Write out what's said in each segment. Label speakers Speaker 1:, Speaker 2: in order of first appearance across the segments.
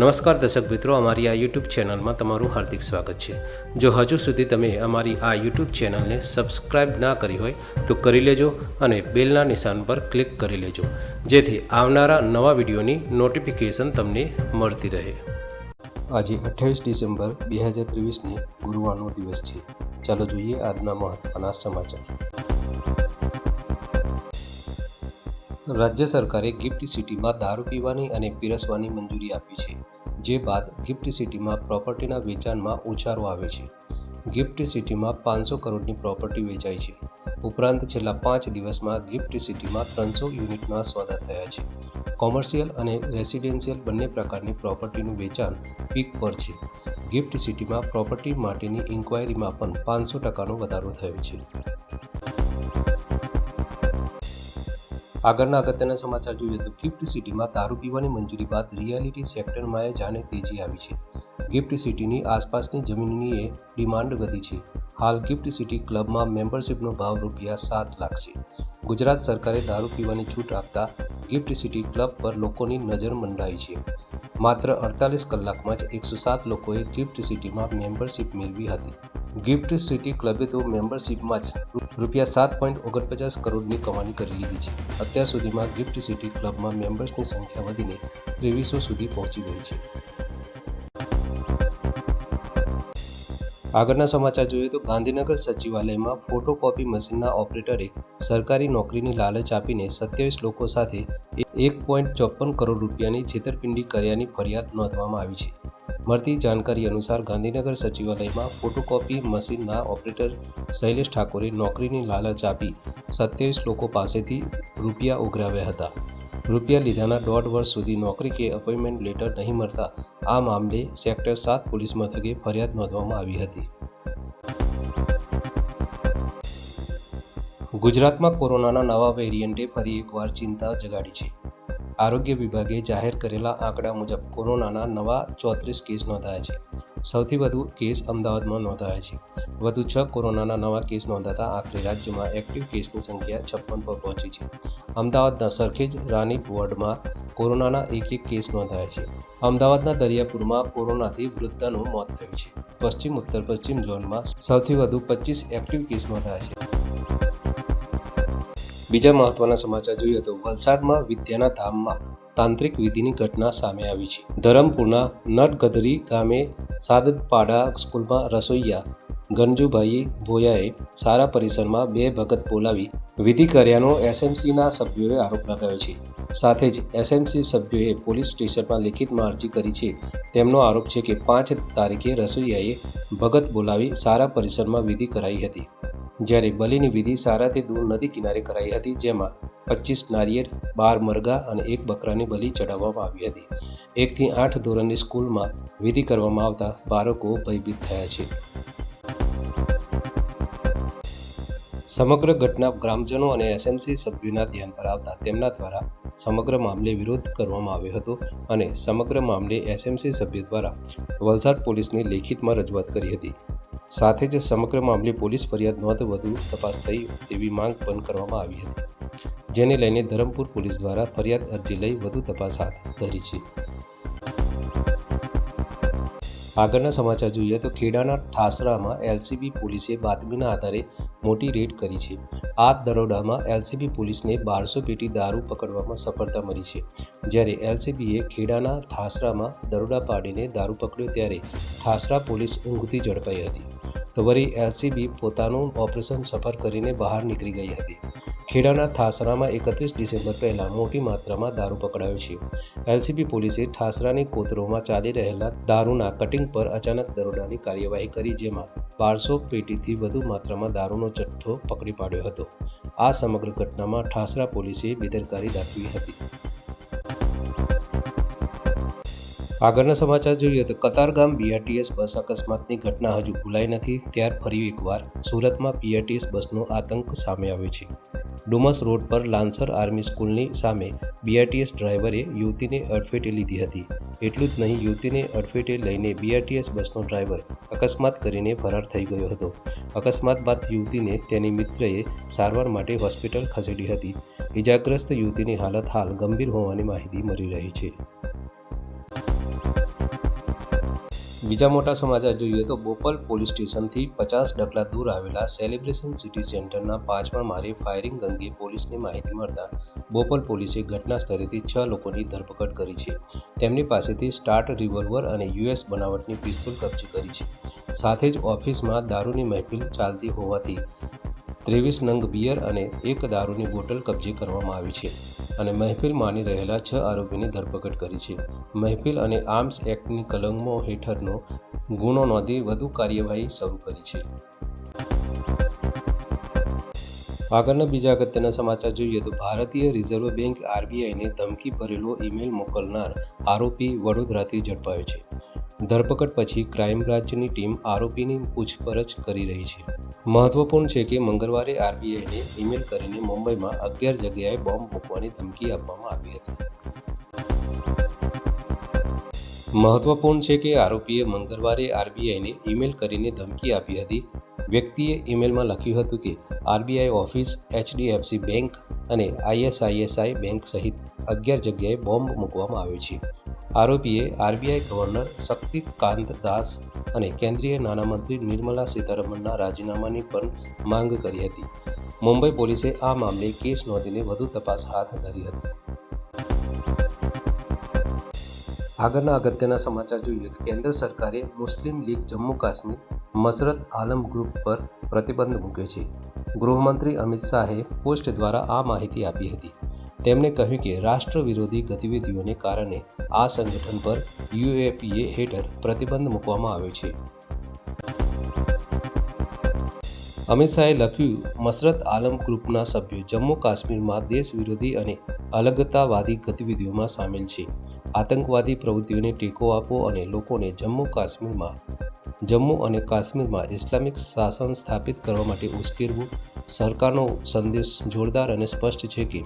Speaker 1: નમસ્કાર દર્શક મિત્રો, અમારી આ યુટ્યુબ ચેનલમાં તમારું હાર્દિક સ્વાગત છે. જો હજુ સુધી તમે અમારી આ યુટ્યુબ ચેનલને સબસ્ક્રાઇબ ના કરી હોય, તો કરી લેજો અને બેલના નિશાન પર ક્લિક કરી લેજો. જેથી આવનારા નવા વિડીયોની નોટિફિકેશન તમને મળતી રહે. આજે અઠ્યાવીસ ડિસેમ્બર બે હજાર ત્રેવીસને ગુરુવારનો દિવસ છે. ચાલો જોઈએ આજના મહત્વના સમાચાર. રાજ્ય સરકારે ગિફ્ટ સિટીમાં દારૂ પીવાની અને પીરસવાની મંજૂરી આપી છે. જે બાદ ગિફ્ટ સિટીમાં પ્રોપર્ટીના વેચાણમાં ઉછાળો આવે છે. ગિફ્ટ સિટીમાં પાંચસો કરોડની પ્રોપર્ટી વેચાઈ છે. ઉપરાંત છેલ્લા પાંચ દિવસમાં ગિફ્ટ સિટીમાં ત્રણસો યુનિટના સોદા થયા છે. કોમર્શિયલ અને રેસિડેન્શિયલ બંને પ્રકારની પ્રોપર્ટીનું વેચાણ પીક પર છે. ગિફ્ટ સિટીમાં પ્રોપર્ટી માટેની ઇન્ક્વાયરીમાં પણ પાંચસો ટકાનો વધારો થયો છે. આગળના અગત્યના સમાચાર જોઈએ તો ગિફ્ટ સિટીમાં દારૂ પીવાની મંજૂરી બાદ રિયાલિટી સેક્ટરમાં જાણે તેજી આવી છે. ગિફ્ટ સિટીની આસપાસની જમીનની ડિમાન્ડ વધી છે. હાલ ગિફ્ટ સિટી ક્લબમાં મેમ્બરશિપનો ભાવ રૂપિયા સાત લાખ છે. ગુજરાત સરકારે દારૂ પીવાની છૂટ આપતા ગિફ્ટ સિટી ક્લબ પર લોકોની નજર મંડાઈ છે. માત્ર અડતાલીસ કલાકમાં જ એકસો સાત લોકોએ ગિફ્ટ સિટીમાં મેમ્બરશિપ મેળવી હતી. ગિફ્ટ સિટી ક્લબે તો મેમ્બરશિપમાં જ રૂપિયા સાત પોઈન્ટ ઓગણપચાસ કરોડની કમાણી કરી લીધી છે. અત્યાર સુધીમાં ગિફ્ટ સિટી ક્લબમાં મેમ્બર્સની સંખ્યા વધીને ત્રેવીસો સુધી પહોંચી ગઈ છે. આગળના સમાચાર જોઈએ તો ગાંધીનગર સચિવાલયમાં ફોટોકોપી મશીનના ઓપરેટરે સરકારી નોકરીની લાલચ આપીને સત્યાવીસ લોકો સાથે એક પોઈન્ટ ચોપન કરોડ રૂપિયાની છેતરપિંડી કર્યાની ફરિયાદ નોંધવામાં આવી છે. મળતી જાણકારી અનુસાર ગાંધીનગર સચિવાલયમાં ફોટોકોપી મશીનના ઓપરેટર શૈલેષ ઠાકોરે નોકરીની લાલચ આપી સત્યાવીસ લોકો પાસેથી રૂપિયા ઉઘરાવ્યા હતા. રૂપિયા લીધાના દોઢ વર્ષ સુધી નોકરી કે અપોઇન્ટમેન્ટ લેટર નહીં મળતા આ મામલે સેક્ટર સાત પોલીસ મથકે ફરિયાદ નોંધવામાં આવી હતી. ગુજરાતમાં કોરોનાના નવા વેરિયન્ટે ફરી એકવાર ચિંતા જગાડી છે. આરોગ્ય વિભાગે જાહેર કરેલા આંકડા મુજબ કોરોનાના નવા ચોત્રીસ કેસ નોંધાયા છે. સૌથી વધુ કેસ અમદાવાદમાં નોંધાયા છે. વધુ છ કોરોનાના નવા કેસ નોંધાતા આખરે રાજ્યમાં એક્ટિવ કેસની સંખ્યા છપ્પન પર પહોંચી છે. અમદાવાદના સરખેજ રાની વોર્ડમાં કોરોનાના એક એક કેસ નોંધાયા છે. અમદાવાદના દરિયાપુરમાં કોરોનાથી વૃદ્ધનું મોત થયું છે. પશ્ચિમ ઉત્તર પશ્ચિમ ઝોનમાં સૌથી વધુ પચીસ એક્ટિવ કેસ નોંધાયા છે. બીજા મહત્વના સમાચાર જોઈએ તો વલસાડમાં વિદ્યાના ધામમાં તાંત્રિક વિધિની ઘટના સામે આવી છે. ધરમપુરના નટગધરી ગામે સાદતપાડા સ્કૂલમાં રસોઈયા ગંજુભાઈ ભોયાએ સારા પરિસરમાં બે ભગત બોલાવી વિધિ કર્યાનો એસએમસીના સભ્યોએ આરોપ લગાવ્યો છે. સાથે જ એસએમસી સભ્યોએ પોલીસ સ્ટેશનમાં લેખિતમાં અરજી કરી છે. તેમનો આરોપ છે કે પાંચ તારીખે રસોઈયાએ ભગત બોલાવી સારા પરિસરમાં વિધિ કરાઈ હતી. જ્યારે બલિની વિધિ સારાથી દૂર નદી કિનારે કરાઈ હતી, જેમાં પચીસ નારિયેળ, બાર મરઘા અને એક બકરાની બલિ ચડાવવામાં આવી હતી. એકથી આઠ ધોરણની સ્કૂલમાં વિધિ કરવામાં આવતા બાળકો ભયભીત થયા છે. સમગ્ર ઘટના ગ્રામજનો અને એસએમસી સભ્યોના ધ્યાન પર આવતા તેમના દ્વારા સમગ્ર મામલે વિરોધ કરવામાં આવ્યો હતો અને સમગ્ર મામલે એસએમસી સભ્ય દ્વારા વલસાડ પોલીસને લેખિતમાં રજૂઆત કરી હતી. સાથે જ સમગ્ર મામલે પોલીસ ફરિયાદ નોંધ વધુ તપાસ થઈ તેવી માંગ પણ કરવામાં આવી હતી, જેને લઈને ધરમપુર પોલીસ દ્વારા ફરિયાદ અરજી લઈ વધુ તપાસ હાથ ધરી છે. આગળના સમાચાર જોઈએ તો ખેડાના ઠાસરામાં એલસીબી પોલીસે બાતમીના આધારે મોટી રેડ કરી છે. આ દરોડામાં એલસીબી પોલીસને બારસો પેટી દારૂ પકડવામાં સફળતા મળી છે. જ્યારે એલસીબીએ ખેડાના ઠાસરામાં દરોડા પાડીને દારૂ પકડ્યો ત્યારે ઠાસરા પોલીસ ઊંઘથી ઝડપાઈ હતી. વળી એલસીબી પોતાનું ઓપરેશન સફળ કરીને બહાર નીકળી ગઈ હતી. ખેડાના ઠાસરામાં એકત્રીસ ડિસેમ્બર પહેલાં મોટી માત્રામાં દારૂ પકડાયો છે. એલસીબી પોલીસે ઠાસરાની કોતરોમાં ચાલી રહેલા દારૂના કટિંગ પર અચાનક દરોડાની કાર્યવાહી કરી, જેમાં બારસો પેટીથી વધુ માત્રામાં દારૂનો જથ્થો પકડી પાડ્યો હતો. આ સમગ્ર ઘટનામાં ઠાસરા પોલીસે બેદરકારી દાખવી હતી. આગળના સમાચાર જોઈએ તો કતારગામ બીઆરટીએસ બસ અકસ્માતની ઘટના હજુ ભૂલાઈ નથી. ત્યાર ફરી એકવાર સુરતમાં બીઆરટીએસ બસનો આતંક સામે આવ્યો છે. ડુમસ રોડ પર લાન્સર આર્મી સ્કૂલની સામે બીઆરટીએસ ડ્રાઈવરે યુવતીને અડફેટે લીધી હતી. એટલું જ નહીં, યુવતીને અડફેટે લઈને બીઆરટીએસ બસનો ડ્રાઈવર અકસ્માત કરીને ફરાર થઈ ગયો હતો. અકસ્માત બાદ યુવતીને તેની મિત્રએ સારવાર માટે હોસ્પિટલ ખસેડી હતી. ઇજાગ્રસ્ત યુવતીની હાલત હાલ ગંભીર હોવાની માહિતી મળી રહી છે. બીજા મોટા સમાચાર જોઈએ તો બોપલ પોલીસ સ્ટેશનથી પચાસ ડગલા દૂર આવેલા સેલિબ્રેશન સિટી સેન્ટરના પાંચમા માળે ફાયરિંગ અંગે પોલીસને માહિતી મળતા બોપલ પોલીસે ઘટના સ્થળેથી છ લોકોની ધરપકડ કરી છે. તેમની પાસેથી સ્ટાર્ટ રિવોલ્વર અને યુએસ બનાવટની પિસ્તોલ કબજે કરી છે. સાથે જ ઓફિસમાં દારૂની મહેફિલ ચાલતી હોવાથી ત્રેવીસ નંગ બિયર અને એક દારૂની બોટલ કબજે કરવામાં આવી છે અને મહેફિલ માની રહેલા છ આરોપીની ધરપકડ કરી છે. મહેફિલ અને આર્મ્સ એક્ટની કલમો હેઠળનો ગુનો નોંધી વધુ કાર્યવાહી શરૂ કરી છે. આગળના બીજા અગત્યના સમાચાર જોઈએ તો ભારતીય રિઝર્વ બેંક આરબીઆઈને ધમકી ભરેલો ઈમેલ મોકલનાર આરોપી વડોદરાથી ઝડપાયો છે. ધરપકડ પછી ક્રાઇમ બ્રાન્ચની ટીમ આરોપીની પૂછપરછ કરી રહી છે. મહત્વપૂર્ણ છે કે મંગળવારે આરબીઆઈને ઈમેલ કરીને મુંબઈમાં અગિયાર જગ્યાએ બોમ્બ મૂકવાની ધમકી આપવામાં આવી હતી. મહત્વપૂર્ણ છે કે આરોપીએ મંગળવારે આરબીઆઈને ઈમેલ કરીને ધમકી આપી હતી. વ્યક્તિએ ઈમેલમાં લખ્યું હતું કે, આરબીઆઈ ઓફિસ એચડીએફસી બેંક અને આઈએસઆઈએસઆઈ બેંક સહિત અગિયાર જગ્યાએ બોમ્બ મૂકવામાં આવ્યો છે. આરોપીએ આરબીઆઈ ગવર્નર શક્તિકાંત દાસ અને કેન્દ્રીય નાણામંત્રી નિર્મલા સીતારમણના રાજીનામાની પણ માંગ કરી હતી. મુંબઈ પોલીસે આ મામલે કેસ નોંધીને વધુ તપાસ હાથ ધરી હતી. આગળના અગત્યના સમાચાર જોઈએ તો કેન્દ્ર સરકારે Muslim League Jammu Kashmir Masarat Alam group પર પ્રતિબંધ મૂક્યો છે. ગૃહમંત્રી અમિત શાહે પોસ્ટ દ્વારા આ માહિતી આપી હતી. તેમણે કહ્યું કે રાષ્ટ્ર વિરોધી ગતિવિધિઓને કારણે આ સંગઠન પર યુએપીએ હેઠળ પ્રતિબંધ મૂકવામાં આવ્યો છે. અમિત શાહે લખ્યું, મસરત આલમ ગ્રુપના સભ્યો જમ્મુ કાશ્મીરમાં દેશ વિરોધી અને અલગતાવાદી ગતિવિધિઓમાં સામેલ છે. આતંકવાદી પ્રવૃત્તિઓને ટેકો આપો અને લોકોને જમ્મુ કાશ્મીરમાં, જમ્મુ અને કાશ્મીરમાં ઇસ્લામિક શાસન સ્થાપિત કરવા માટે ઉશ્કેરવું. સરકારનો સંદેશ જોરદાર અને સ્પષ્ટ છે કે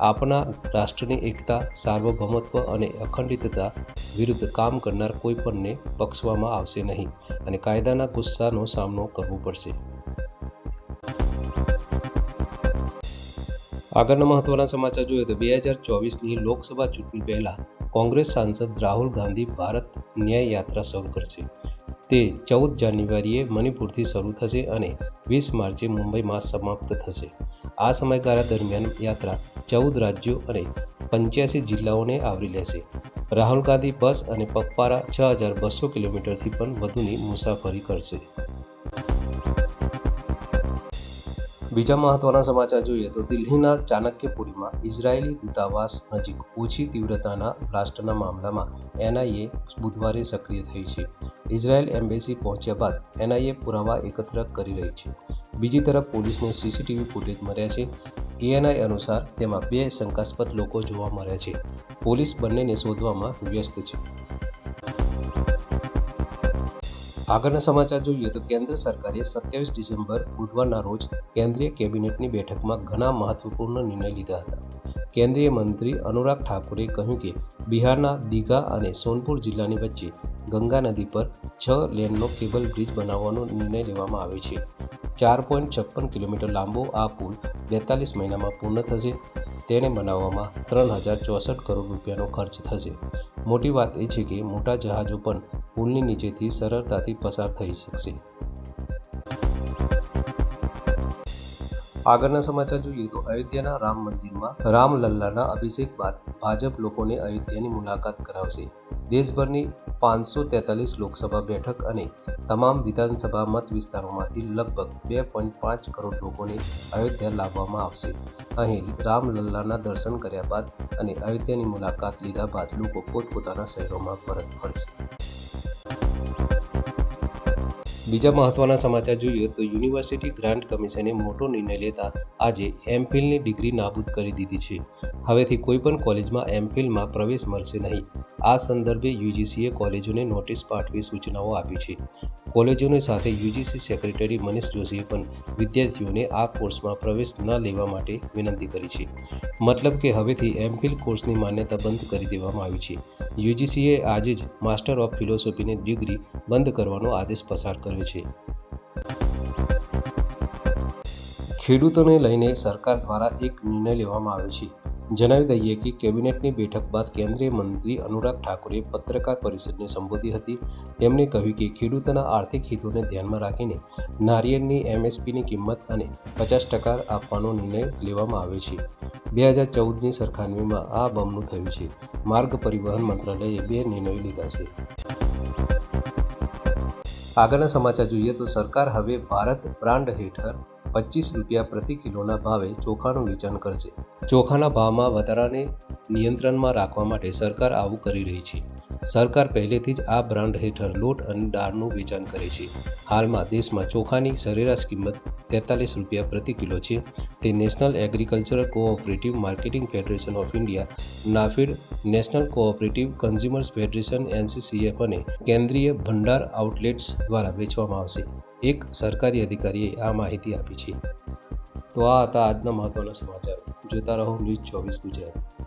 Speaker 1: આપણા રાષ્ટ્રની એકતા, સાર્વભૌમત્વ અને અખંડિતતા વિરુદ્ધ કામ કરનાર કોઈપણને પક્ષવામાં આવશે નહીં અને કાયદાના ગુસ્સાનો સામનો કરવો પડશે. આગળના મહત્વના સમાચાર જોઈએ તો બે હજાર ચોવીસની લોકસભા ચૂંટણી પહેલાં કોંગ્રેસ સાંસદ રાહુલ ગાંધી ભારત ન્યાય યાત્રા શરૂ કરશે. તે ચૌદ જાન્યુઆરીએ મણિપુરથી શરૂ થશે અને વીસ માર્ચે મુંબઈમાં સમાપ્ત થશે. આ સમયગાળા દરમિયાન યાત્રા ચૌદ રાજ્યો અને પંચ્યાસી જિલ્લાઓને આવરી લેશે. રાહુલ ગાંધી બસ અને પગપારા છ હજાર બસો કિલોમીટરથી પણ વધુની મુસાફરી કરશે. બીજા મહત્વના સમાચાર જોઈએ તો દિલ્હીના ચાણક્યપુરીમાં ઇઝરાયેલી દૂતાવાસ નજીક ઓછી તીવ્રતાના બ્લાસ્ટના મામલામાં એનઆઈએ બુધવારે સક્રિય થઈ છે. ઇઝરાયેલ એમ્બેસી પહોંચ્યા બાદ એનઆઈએ પુરાવા એકત્ર કરી રહી છે. બીજી તરફ પોલીસને સીસીટીવી ફૂટેજ મળ્યા છે. એએનઆઈ અનુસાર તેમાં બે શંકાસ્પદ લોકો જોવા મળ્યા છે. પોલીસ બંનેને શોધવામાં વ્યસ્ત છે. આગળના સમાચાર જોઈએ તો કેન્દ્ર સરકારે સત્યાવીસ ડિસેમ્બર બુધવારના રોજ કેન્દ્રીય કેબિનેટની બેઠકમાં ઘણા મહત્વપૂર્ણ નિર્ણય લીધા હતા. કેન્દ્રીય મંત્રી અનુરાગ ઠાકુરે કહ્યું કે બિહારના દીઘા અને સોનપુર જિલ્લાની વચ્ચે ગંગા નદી પર છ લેનનો કેબલ બ્રિજ બનાવવાનો નિર્ણય લેવામાં આવ્યો છે. ચાર પોઈન્ટ છપ્પન કિલોમીટર લાંબો આ પુલ બેતાલીસ મહિનામાં પૂર્ણ થશે. તેને બનાવવામાં ત્રણ હજાર ચોસઠ કરોડ રૂપિયાનો ખર્ચ થશે. મોટી વાત એ છે કે મોટા જહાજો પણ પુલની નીચેથી સરળતાથી પસાર થઈ શકશે. આગળના સમાચાર જોઈએ તો અયોધ્યાના રામ મંદિરમાં રામલલ્લાના અભિષેક બાદ ભાજપ લોકોને અયોધ્યાની મુલાકાત કરાવશે. દેશભરની પાંચસો તેતાલીસ લોકસભા બેઠક અને તમામ વિધાનસભા મત વિસ્તારોમાંથી લગભગ બે પોઈન્ટ પાંચ કરોડ લોકોને અયોધ્યા લાવવામાં આવશે. અહીં રામલલ્લાના દર્શન કર્યા બાદ અને અયોધ્યાની મુલાકાત લીધા બાદ લોકો પોતપોતાના શહેરોમાં પરત ફરશે. બીજા મહત્વના સમાચાર જોઈએ તો યુનિવર્સિટી ગ્રાન્ટ કમિશને મોટો નિર્ણય લેતા આજે એમફિલની ડિગ્રી નાબૂદ કરી દીધી છે. હવેથી કોઈપણ કોલેજમાં એમફિલમાં પ્રવેશ મળશે નહીં. આ સંદર્ભે યુજીસીએ કોલેજોને નોટિસ પાઠવી સૂચનાઓ આપી છે. કોલેજોની સાથે યુજીસી સેક્રેટરી મનીષ જોશીએ પણ વિદ્યાર્થીઓને આ કોર્સમાં પ્રવેશ ન લેવા માટે વિનંતી કરી છે. મતલબ કે હવેથી એમફિલ કોર્સની માન્યતા બંધ કરી દેવામાં આવી છે. યુજીસીએ આજે જ માસ્ટર ઓફ ફિલોસોફીની ડિગ્રી બંધ કરવાનો આદેશ પસાર કર્યો છે. ખેડૂતોને લઈને સરકાર દ્વારા એક નિર્ણય લેવામાં આવ્યો છે. જણાવી દઈએ કે કેબિનેટની બેઠક બાદ કેન્દ્રીય મંત્રી અનુરાગ ઠાકુરે પત્રકાર પરિષદને સંબોધી હતી. તેમણે કહ્યું કે ખેડૂતોના આર્થિક હિતોને ધ્યાનમાં રાખીને નારિયેળની એમએસપીની કિંમત અને પચાસ ટકા આપવાનો નિર્ણય લેવામાં આવ્યો છે. બે હજાર ચૌદની સરખામણીમાં આ બમણું થયું છે. માર્ગ પરિવહન મંત્રાલયે બે નિર્ણયો લીધા છે. આગળના સમાચાર જોઈએ તો સરકાર હવે ભારત બ્રાન્ડ હેઠળ પચીસ રૂપિયા પ્રતિ કિલોના ભાવે ચોખાનું વેચાણ કરશે. ચોખાના ભાવમાં વધારાને નિયંત્રણમાં રાખવા માટે સરકાર આવું કરી રહી છે. સરકાર પહેલેથી જ આ બ્રાન્ડ હેઠળ લોટ અને દાળનું વેચાણ કરે છે. હાલમાં દેશમાં ચોખાની સરેરાશ કિંમત તેતાલીસ રૂપિયા પ્રતિ કિલો છે. તે national agricultural cooperative marketing federation of India, NAFED national cooperative consumers federation NCCF અને કેન્દ્રીય ભંડાર આઉટલેટ્સ દ્વારા વેચવામાં આવશે. એક સરકારી અધિકારીએ આ માહિતી આપી છે. તો આ હતા આજના મહત્વના સમાચાર. જોતા રહો ન્યૂઝ ચોવીસ ગુજરાતી.